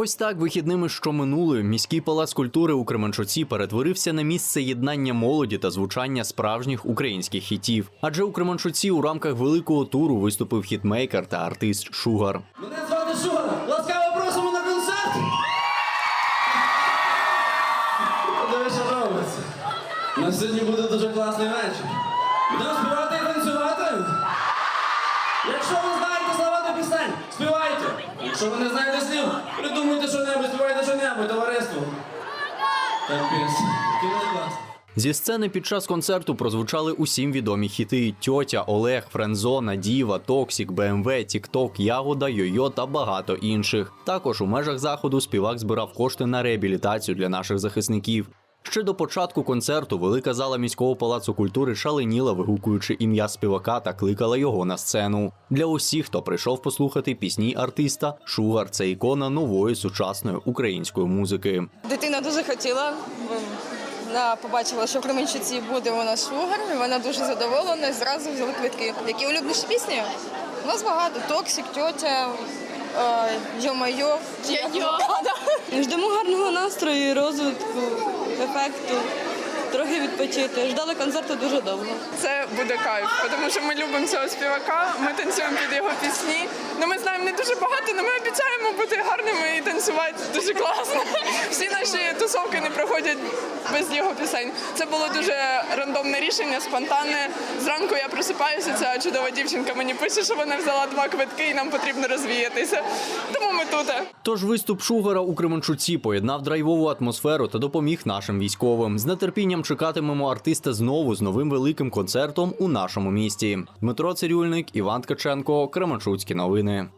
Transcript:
Ось так вихідними, що минули, міський палац культури у Кременчуці перетворився на місце єднання молоді та звучання справжніх українських хітів. Адже у Кременчуці у рамках великого туру виступив хітмейкер та артист Шугар. Мене звати Шугар. Ласкаво просимо на концерт. У сьогодні буде дуже класний вечір. Будемо Якщо ви не знаєте слів, придумуйте що-небудь, співайте що-небудь, товариство. Капець. Кіно клас. Зі сцени під час концерту прозвучали усім відомі хіти: Тьотя, Олег, Френзона, Діва, Токсік, БМВ, Тікток, Ягода, Йойо та багато інших. Також у межах заходу співак збирав кошти на реабілітацію для наших захисників. Ще до початку концерту велика зала міського палацу культури шаленіла, вигукуючи ім'я співака та кликала його на сцену. Для усіх, хто прийшов послухати пісні артиста, Шугар це ікона нової сучасної української музики. Дитина дуже хотіла. Вона побачила, що в Кременчуці буде нас шугар. і Вона дуже задоволена. і Зразу взяли квитки. Які улюбленіші пісні? У нас багато. Токсик, тьотя, е, йо-майо. Йо-йо. Ждемо гарного настрою, розвитку, ефекту, трохи відпочити. Ждали концерту дуже довго. Це буде кайф, тому що ми любимо цього співака, ми танцюємо під його пісні. Ну ми знаємо не дуже багато, але ми обіцяємо бути гарними танцювати дуже класно. Всі наші тусовки не проходять без його пісень. Це було дуже рандомне рішення, спонтанне. Зранку я просипаюся, ця чудова дівчинка мені пише, що вона взяла два квитки і нам потрібно розвіятися. Тому ми тут. Тож виступ Шугара у Кременчуці поєднав драйвову атмосферу та допоміг нашим військовим. З нетерпінням чекатимемо артиста знову з новим великим концертом у нашому місті. Дмитро Цирюльник, Іван Ткаченко, Кременчуцькі новини.